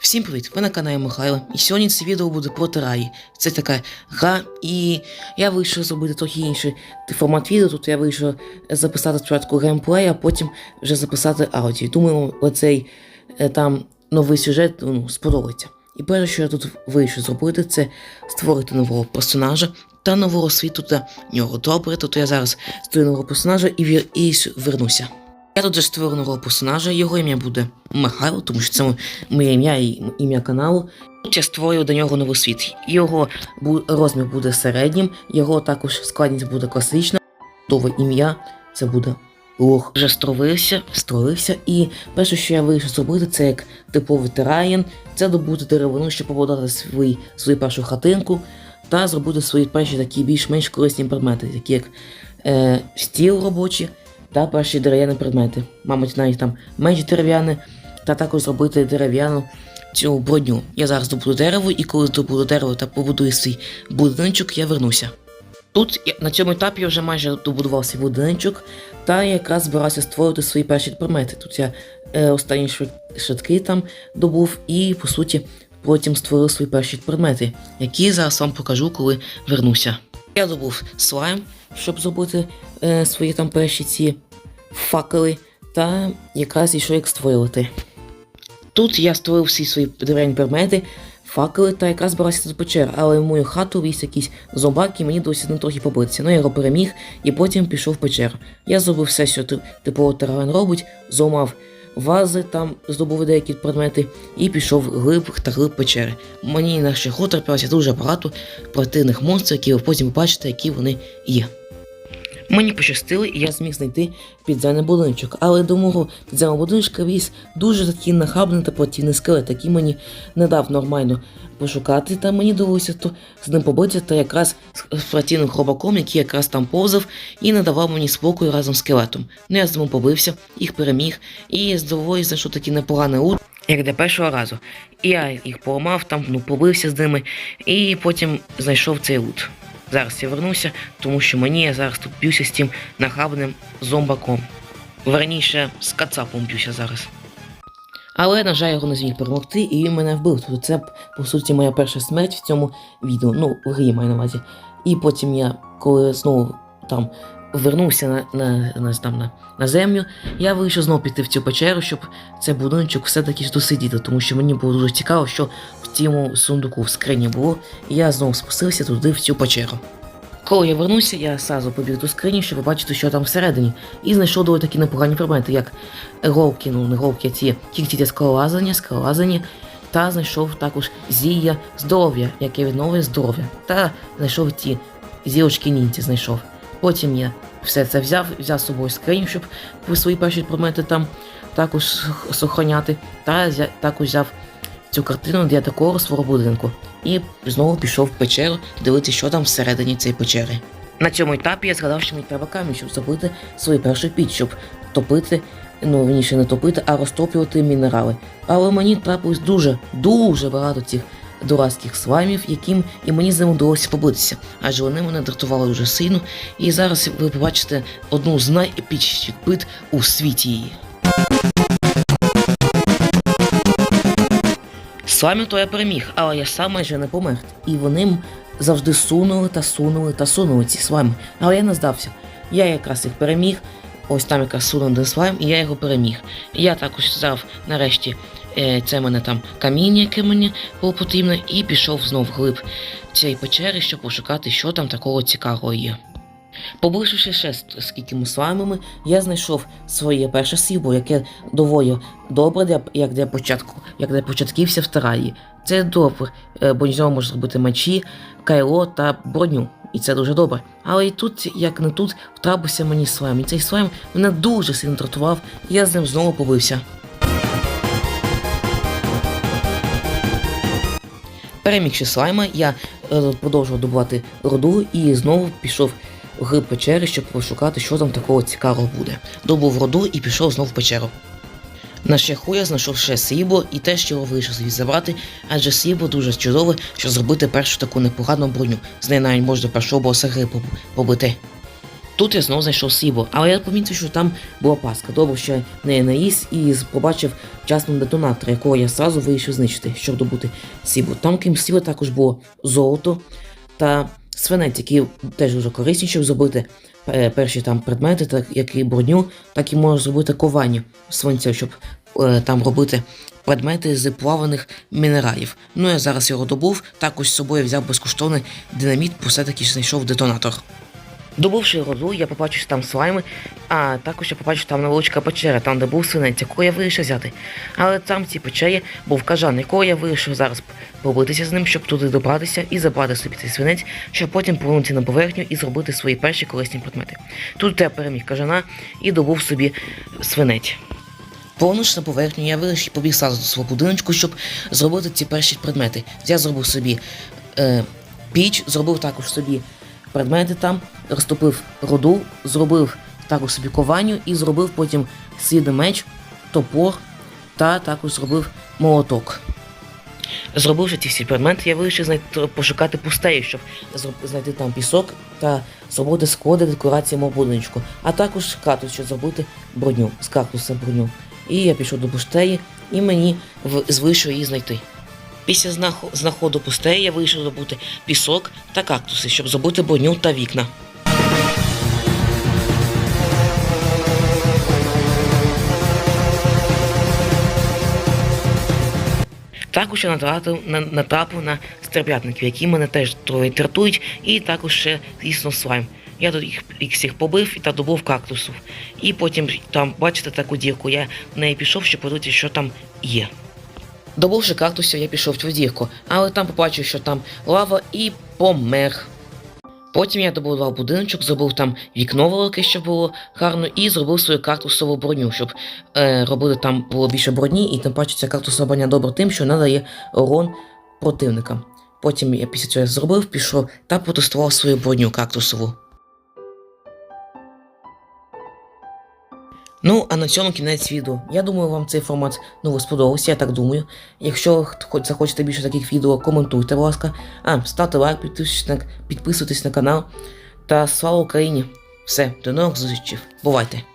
Всім привіт! Ви на каналі Михайло. І сьогодні це відео буде про Тераї. Це така гра, і я вирішив зробити трохи інший формат відео. Тут я вирішив записати спочатку геймплей, а потім вже записати аудіо. Думаю, оцей е, там новий сюжет ну, сподобається. І перше, що я тут вирішив зробити, це створити нового персонажа та нового світу для нього. Добре, тут я зараз створю нового персонажа і, вір... і вернуся. Я тут вже створив нового персонажа, його ім'я буде Михайло, тому що це моє ім'я і ім'я каналу. Я створюю до нього новий світ. Його розмір буде середнім, його також складність буде класична. Дове ім'я це буде лох. Вже стролився, стролився, і перше, що я вирішив зробити, це як типовий тераєн, це добути деревину, щоб побудувати свій, свою першу хатинку та зробити свої перші такі більш-менш корисні предмети, такі як е, стіл робочий та перші дерев'яні предмети. Мабуть, навіть там менш дерев'яні, та також зробити дерев'яну цю броню. Я зараз добуду дерево, і коли добуду дерево та побудую свій будиночок, я вернуся. Тут на цьому етапі я вже майже добудував свій будиночок, та якраз збирався створити свої перші предмети. Тут я е, останні швидки там добув і, по суті, потім створив свої перші предмети, які зараз вам покажу, коли вернуся. Я добув слайм, щоб зробити е, свої там перші ці факели, та якраз ішов як створювати. Тут я створив всі свої дерев'яні предмети, факели та якраз збирався до печер, але в мою хату віз якийсь зомбак і мені досі не трохи побитися. Ну я його переміг і потім пішов в печеру. Я зробив все, що ти- типово терен робить, зламав вази, там здобув деякі предмети і пішов глиб та глиб печери. Мені на шляху трапилося дуже багато противних монстрів, які ви потім побачите, які вони є. Мені пощастило, і я зміг знайти підземний будиночок, але до мого підземного будиночка віз дуже такий нахабний та противний скелет, який мені не дав нормально пошукати, та мені довелося то з ним побитися, та якраз з- противним хробаком, який якраз там повзав і не давав мені спокою разом з скелетом. Ну я з ним побився, їх переміг, і з знайшов такий непоганий ут, як для першого разу. І я їх поламав, там ну, побився з ними, і потім знайшов цей лут. Зараз я вернуся, тому що мені я зараз тут б'юся з тим нахабним зомбаком. Верніше, з кацапом б'юся зараз. Але, на жаль, його не зміг перемогти, і він мене вбив. Тобто це, по суті, моя перша смерть в цьому відео. Ну, в грі маю на увазі. І потім я, коли знову там вернувся на, на, на, там, на, на землю, я вирішив знову піти в цю печеру, щоб цей будиночок все-таки досидіти, тому що мені було дуже цікаво, що в цьому сундуку в скрині було, і я знову спустився туди, в цю печеру. Коли я вернувся, я сразу побіг до скрині, щоб побачити, що там всередині, і знайшов доволі такі непогані предмети, як голки, ну не голки, а ці кігті для скалолазання, скалолазання, та знайшов також зілля здоров'я, яке відновлює здоров'я, та знайшов ті зілочки ніндзя знайшов. Потім я все це взяв, взяв з собою скриню, щоб свої перші предмети там також сох- сохраняти, та взя- також взяв цю картину для декору свого будинку. І знову пішов в печеру дивитися, що там всередині цієї печери. На цьому етапі я згадав, що мені треба камінь, щоб зробити свою першу піч, щоб топити, ну вірніше не топити, а розтоплювати мінерали. Але мені трапилось дуже, дуже багато цих дурацьких слаймів, яким і мені з ними вдалося побитися, адже вони мене дратували дуже сильно. І зараз ви побачите одну з найепічніших бит у світі. Слаймів то я переміг, але я сам майже не помер. І вони завжди сунули та сунули та сунули ці слайми. Але я не здався. Я якраз їх переміг. Ось там якраз сунув один слайм, і я його переміг. Я також взяв нарешті це мене там каміння, яке мені було потрібно, і пішов знов вглиб цієї печери, щоб пошукати, що там такого цікавого є. Побивши ще з скількими слаймами, я знайшов своє перше срібло, яке доволі добре для, як для початку, як для початківця в тараї. Це добре, е, бо з нього можна зробити мечі, кайло та броню. І це дуже добре. Але і тут, як не тут, втрапився мені слайм. І цей слайм мене дуже сильно дратував, і я з ним знову побився. Перемігши слайма, я е, продовжував добувати руду і знову пішов в печери, щоб пошукати, що там такого цікавого буде. Добув руду і пішов знову в печеру. На шляху я знайшов ще срібло і теж його вирішив собі забрати, адже срібло дуже чудове, щоб зробити першу таку непогану броню. З неї навіть можна першого боса гри побити. Тут я знову знайшов срібло, але я помітив, що там була паска. Добре, що я не наїс і побачив вчасно детонатор, якого я зразу вирішив знищити, щоб добути срібло. Там, крім срібла, також було золото та свинець, які теж дуже корисні, щоб зробити е, перші там предмети, так як і броню, так і можна зробити ковані свинця, щоб е, там робити предмети з плаваних мінералів. Ну я зараз його добув, також з собою взяв безкоштовний динаміт, бо все-таки знайшов детонатор. Добувши роду, я побачив що там слайми, а також я побачив там невеличка печера, там де був свинець, якого я вирішив взяти. Але там в цій печері був кажан, якого я вирішив зараз побитися з ним, щоб туди добратися і забрати собі цей свинець, щоб потім повернутися на поверхню і зробити свої перші корисні предмети. Тут я переміг кажана і добув собі свинець. Повернувшись на поверхню, я вирішив побіг сразу до свого будиночку, щоб зробити ці перші предмети. Я зробив собі е, піч, зробив також собі предмети там, розтопив роду, зробив також собі кованю і зробив потім слідний меч, топор та також зробив молоток. Зробивши ці всі предмети, я вирішив знайти, пошукати пустею, щоб знайти там пісок та зробити склади декорації мого будиночку, а також кактус, щоб зробити броню з кактуса броню. І я пішов до пустеї, і мені вийшло її знайти. Після знаходу пустеї я вирішив добути пісок та кактуси, щоб зробити броню та вікна. Також я натрапив на, натрапив які мене теж троє тратують, і також ще, звісно, слайм. Я тут їх, всіх побив та добув кактусів. І потім там, бачите, таку дірку, я в неї пішов, щоб подивитися, що там є. Добувши кактусів, я пішов в цю дірку, але там побачив, що там лава і помер. Потім я добудував будиночок, зробив там вікно велике, щоб було гарно, і зробив свою кактусову броню, щоб е, робити там було більше броні, і тим паче ця кактусова броня добра тим, що надає урон противникам. Потім я після цього зробив, пішов та протестував свою броню кактусову. Ну, а на цьому кінець відео. Я думаю, вам цей формат ну, сподобався, я так думаю. Якщо хоч захочете більше таких відео, коментуйте, будь ласка. А, ставте лайк, підписуйтесь на, підписуйтесь на канал. Та слава Україні! Все, до нових зустрічей. Бувайте!